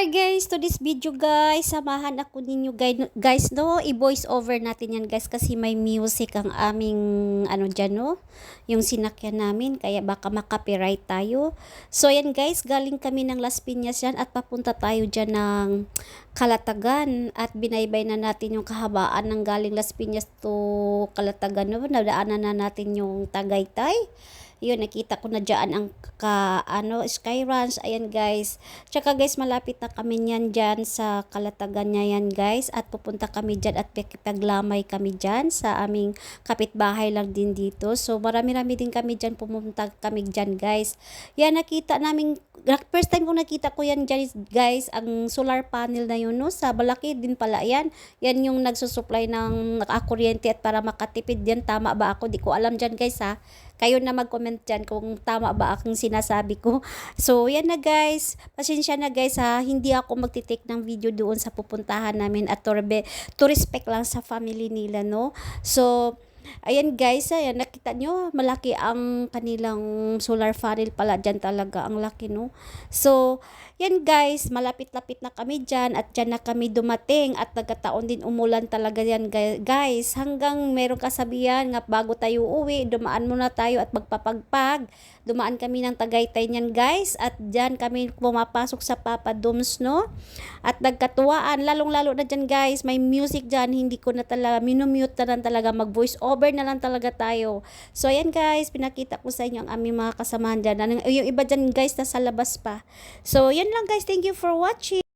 Hi guys, to this video guys, samahan ako ninyo guys, guys no, i-voice over natin yan guys kasi may music ang aming ano dyan no, yung sinakyan namin kaya baka makapiright tayo. So yan guys, galing kami ng Las Piñas yan at papunta tayo dyan ng Kalatagan at binaybay na natin yung kahabaan ng galing Las Piñas to Kalatagan no, nadaanan na natin yung Tagaytay yun nakita ko na diyan ang ka ano Sky Ranch ayan guys. Tsaka guys malapit na kami niyan diyan sa Kalatagan niya yan guys. At pupunta kami diyan at paglamay kami diyan sa aming kapitbahay lang din dito. So marami-rami din kami diyan pumunta kami diyan guys. Yan nakita namin first time ko nakita ko yan guys, guys ang solar panel na yun no? Sa Balaki din pala yan. Yan yung nagsusupply ng uh, kuryente at para makatipid yan. Tama ba ako? Di ko alam diyan guys ha kayo na mag-comment dyan kung tama ba akong sinasabi ko. So, yan na guys. Pasensya na guys ha. Hindi ako magtitake ng video doon sa pupuntahan namin at to, to respect lang sa family nila, no? So, Ayan guys, ayan, nakita nyo, malaki ang kanilang solar panel pala dyan talaga, ang laki no. So, yan guys, malapit-lapit na kami dyan at dyan na kami dumating at nagkataon din umulan talaga yan guys. Hanggang meron kasabihan nga bago tayo uwi, dumaan muna tayo at magpapagpag. Dumaan kami ng Tagaytay niyan guys at dyan kami pumapasok sa Papa Doms no. At nagkatuwaan, lalong-lalo na dyan guys, may music dyan, hindi ko na talaga, minumute na lang talaga mag-voice over over na lang talaga tayo. So, ayan guys, pinakita ko sa inyo ang aming mga kasamahan dyan. Yung iba dyan guys, nasa labas pa. So, yan lang guys. Thank you for watching.